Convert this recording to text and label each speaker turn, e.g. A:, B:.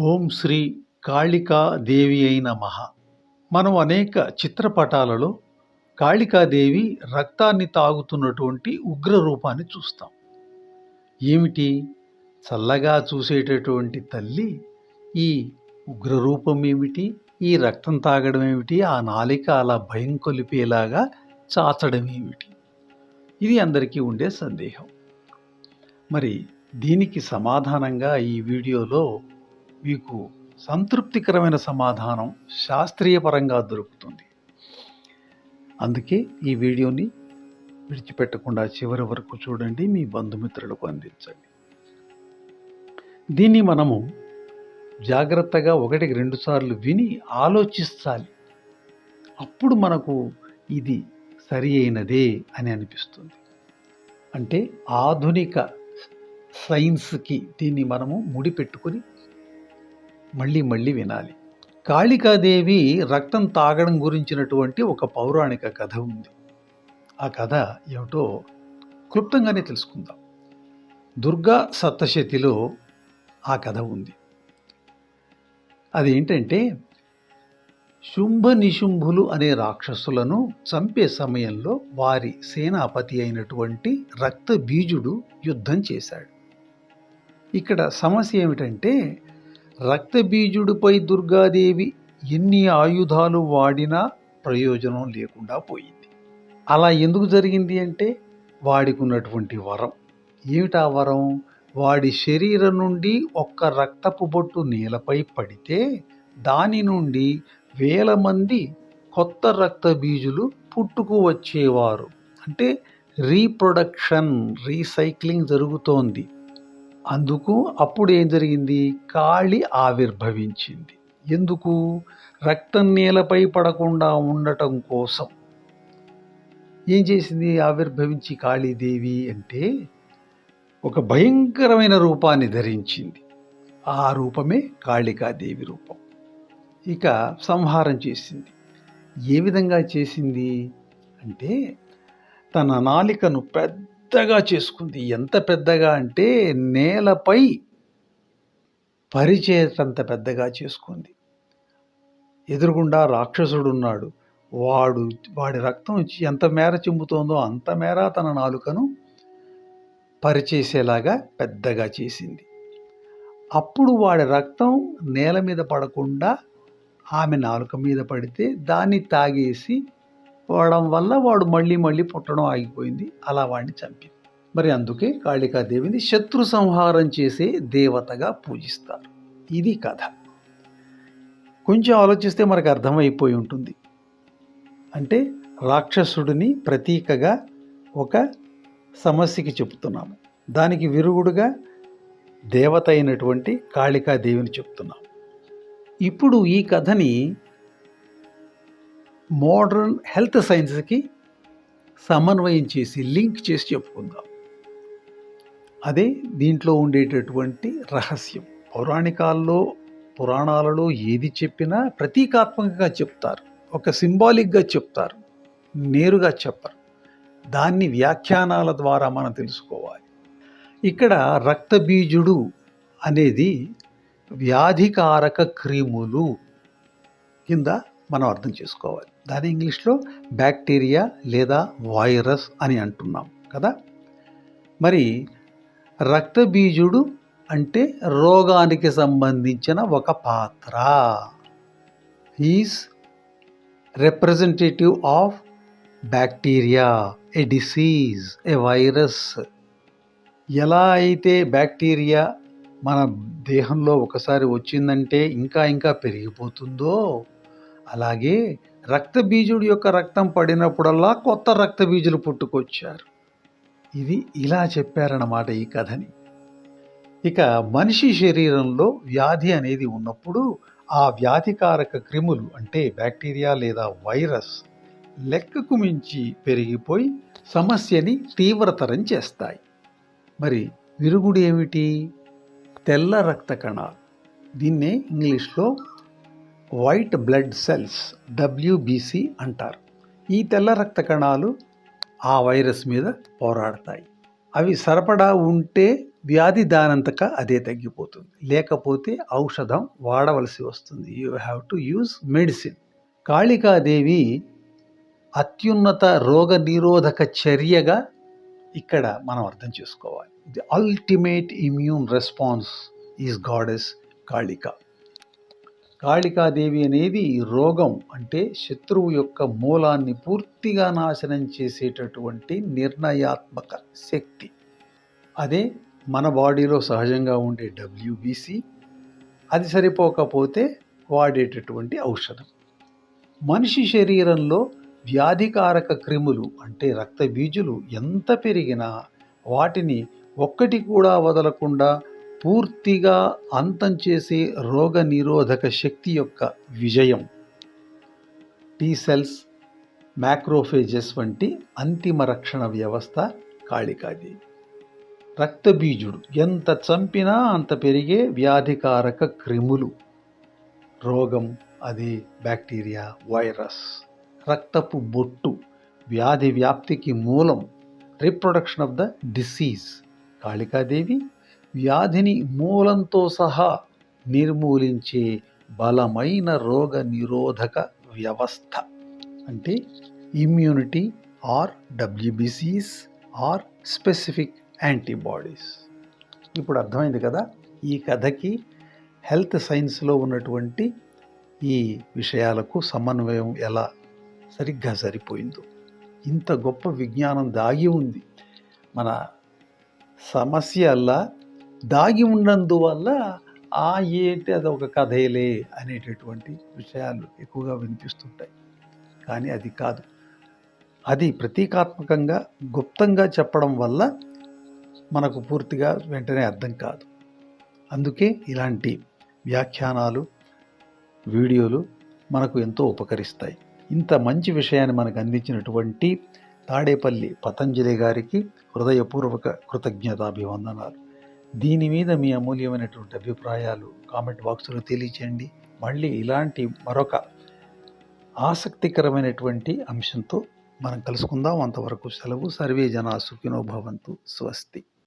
A: ఓం శ్రీ కాళికా దేవి అయిన మహ. మనం అనేక చిత్రపటాలలో కాళికాదేవి రక్తాన్ని తాగుతున్నటువంటి ఉగ్ర రూపాన్ని చూస్తాం. ఏమిటి? చల్లగా చూసేటటువంటి తల్లి ఈ ఉగ్ర రూపం ఏమిటి? ఈ రక్తం తాగడం ఏమిటి? ఆ నాలిక అలా భయం కొలిపేలాగా చాచడం ఏమిటి? ఇది అందరికీ ఉండే సందేహం. మరి దీనికి సమాధానంగా ఈ వీడియోలో మీకు సంతృప్తికరమైన సమాధానం శాస్త్రీయపరంగా దొరుకుతుంది. అందుకే ఈ వీడియోని విడిచిపెట్టకుండా చివరి వరకు చూడండి మీ బంధుమిత్రులకు అందించండి. దీన్ని మనము జాగ్రత్తగా ఒకటికి రెండు సార్లు విని ఆలోచించాలి అప్పుడు మనకు ఇది సరి అయినదే అని అనిపిస్తుంది. అంటే ఆధునిక సైన్స్కి దీన్ని మనము ముడిపెట్టుకొని మళ్ళీ మళ్ళీ వినాలి. కాళికాదేవి రక్తం తాగడం గురించినటువంటి ఒక పౌరాణిక కథ ఉంది. ఆ కథ ఏమిటో క్లుప్తంగానే తెలుసుకుందాం. దుర్గా సప్తశతిలో ఆ కథ ఉంది. అదేంటంటే శుంభ నిశుంభులు అనే రాక్షసులను చంపే సమయంలో వారి సేనాపతి అయినటువంటి రక్త బీజుడు యుద్ధం చేశాడు. ఇక్కడ సమస్య ఏమిటంటే రక్తబీజుడిపై దుర్గాదేవి ఎన్ని ఆయుధాలు వాడినా ప్రయోజనం లేకుండా పోయింది. అలా ఎందుకు జరిగింది అంటే వాడికి ఉన్నటువంటి వరం. ఏమిటా వరం? వాడి శరీరం నుండి ఒక్క రక్తపు బొట్టు నేలపై పడితే దాని నుండి వేల మంది కొత్త రక్త బీజులు పుట్టుకు వచ్చేవారు. అంటే రీప్రొడక్షన్ రీసైక్లింగ్ జరుగుతోంది. అందుకు అప్పుడు ఏం జరిగింది? కాళి ఆవిర్భవించింది. ఎందుకు? రక్తం నేలపై పడకుండా ఉండటం కోసం. ఏం చేసింది ఆవిర్భవించి కాళీదేవి అంటే ఒక భయంకరమైన రూపాన్ని ధరించింది. ఆ రూపమే కాళికాదేవి రూపం. ఇక సంహారం చేసింది. ఏ విధంగా చేసింది? అంటే తన నాలికను పెద్ద పెద్దగా చేసుకుంది. ఎంత పెద్దగా అంటే నేలపై పరిచేతంత పెద్దగా చేసుకుంది. ఎదురుగుండా రాక్షసుడు ఉన్నాడు వాడు వాడి రక్తం ఎంత మేర చిమ్ముతోందో అంత మేర తన నాలుకను పరిచేసేలాగా పెద్దగా చేసింది. అప్పుడు వాడి రక్తం నేల మీద పడకుండా ఆమె నాలుక మీద పడితే దాన్ని తాగేసి పోవడం వల్ల వాడు మళ్ళీ మళ్ళీ పుట్టడం ఆగిపోయింది. అలా వాడిని చంపింది. మరి అందుకే కాళికాదేవిని శత్రు సంహారం చేసే దేవతగా పూజిస్తారు. ఇది కథ. కొంచెం ఆలోచిస్తే మనకు అర్థమైపోయి ఉంటుంది. అంటే రాక్షసుడిని ప్రతీకగా ఒక సమస్యకి చెప్తున్నాము. దానికి విరుగుడుగా దేవత అయినటువంటి కాళికాదేవిని చెప్తున్నాం ఇప్పుడు ఈ కథని మోడర్న్ హెల్త్ సైన్స్కి సమన్వయం చేసి లింక్ చేసి చెప్పుకుందాం. అదే దీంట్లో ఉండేటటువంటి రహస్యం. పౌరాణికాల్లో పురాణాలలో ఏది చెప్పినా ప్రతీకాత్మకంగా చెప్తారు. ఒక సింబాలిక్గా చెప్తారు. నేరుగా చెప్పరు. దాన్ని వ్యాఖ్యానాల ద్వారా మనం తెలుసుకోవాలి. ఇక్కడ రక్తబీజుడు అనేది వ్యాధికారక క్రిములు కింద మనం అర్థం చేసుకోవాలి. దాని ఇంగ్లీష్లో బ్యాక్టీరియా లేదా వైరస్ అని అంటున్నాం కదా? మరి రక్తబీజుడు అంటే రోగానికి సంబంధించిన ఒక పాత్ర. Is representative of bacteria a disease a virus. ఎలా అయితే బ్యాక్టీరియా మన దేహంలో ఒకసారి వచ్చిందంటే ఇంకా ఇంకా పెరిగిపోతుందో అలాగే రక్తబీజుడి యొక్క రక్తం పడినప్పుడల్లా కొత్త రక్తబీజులు పుట్టుకొచ్చారు. ఇది ఇలా చెప్పారన్నమాట ఈ కథని. ఇక మనిషి శరీరంలో వ్యాధి అనేది ఉన్నప్పుడు ఆ వ్యాధికారక క్రిములు అంటే బ్యాక్టీరియా లేదా వైరస్ లెక్కకు మించి పెరిగిపోయి సమస్యని తీవ్రతరం చేస్తాయి. మరి విరుగుడు ఏమిటి? తెల్ల రక్త కణాలు. దీన్నే ఇంగ్లీష్లో వైట్ బ్లడ్ సెల్స్ డబ్ల్యూబీసీ అంటారు. ఈ తెల్ల రక్త కణాలు ఆ వైరస్ మీద పోరాడతాయి. అవి సరపడా ఉంటే వ్యాధి దానంతక అదే తగ్గిపోతుంది. లేకపోతే ఔషధం వాడవలసి వస్తుంది. You have to use medicine Kalikadevi అత్యున్నత రోగ నిరోధక చర్యగా ఇక్కడ మనం అర్థం చేసుకోవాలి. The ultimate immune response is goddess Kalika. Kalikadevi అనేది రోగం అంటే శత్రువు యొక్క మూలాన్ని పూర్తిగా నాశనం చేసేటటువంటి నిర్ణయాత్మక శక్తి. అదే మన బాడీలో సహజంగా ఉండే డబ్ల్యూబీసీ అది సరిపోకపోతే వాడేటటువంటి ఔషధం. మనిషి శరీరంలో వ్యాధికారక క్రిములు అంటే రక్త బీజులు ఎంత పెరిగినా వాటిని ఒక్కటి కూడా వదలకుండా పూర్తిగా అంతం చేసే రోగ నిరోధక శక్తి యొక్క విజయం. టీ సెల్స్ మ్యాక్రోఫేజెస్ వంటి అంతిమ రక్షణ వ్యవస్థ కాళికాదేవి రక్తబీజుడు ఎంత చంపినా అంత పెరిగే వ్యాధికారక క్రిములు. రోగం అది బ్యాక్టీరియా వైరస్. రక్తపు బొట్టు వ్యాధి వ్యాప్తికి మూలం reproduction of the disease Kalikadevi వ్యాధిని మూలంతో సహా నిర్మూలించే బలమైన రోగ నిరోధక వ్యవస్థ. అంటే ఇమ్యూనిటీ ఆర్ డబ్ల్యూబిసిస్ ఆర్ స్పెసిఫిక్ యాంటీబాడీస్ ఇప్పుడు అర్థమైంది కదా ఈ కథకి హెల్త్ సైన్స్లో ఉన్నటువంటి ఈ విషయాలకు సమన్వయం ఎలా? సరిగ్గా సరిపోయిందో. ఇంత గొప్ప విజ్ఞానం దాగి ఉంది. మన సమస్య అలా దాగి ఉన్నందువల్ల ఆ ఏంటి అది ఒక కథేలే అనేటటువంటి విషయాలు ఎక్కువగా వినిపిస్తుంటాయి. కానీ అది కాదు. అది ప్రతీకాత్మకంగా గుప్తంగా చెప్పడం వల్ల మనకు పూర్తిగా వెంటనే అర్థం కాదు. అందుకే ఇలాంటి వ్యాఖ్యానాలు వీడియోలు మనకు ఎంతో ఉపకరిస్తాయి. ఇంత మంచి విషయాన్ని మనకు అందించినటువంటి తాడేపల్లి పతంజలి గారికి హృదయపూర్వక కృతజ్ఞతాభివందనాలు. దీని మీద మీ అమూల్యమైనటువంటి అభిప్రాయాలు కామెంట్ బాక్స్లో తెలియచేయండి. మళ్ళీ ఇలాంటి మరొక ఆసక్తికరమైనటువంటి అంశంతో మనం కలుసుకుందాం. అంతవరకు సెలవు. సర్వే జనా సుఖినో భవంతు. స్వస్తి.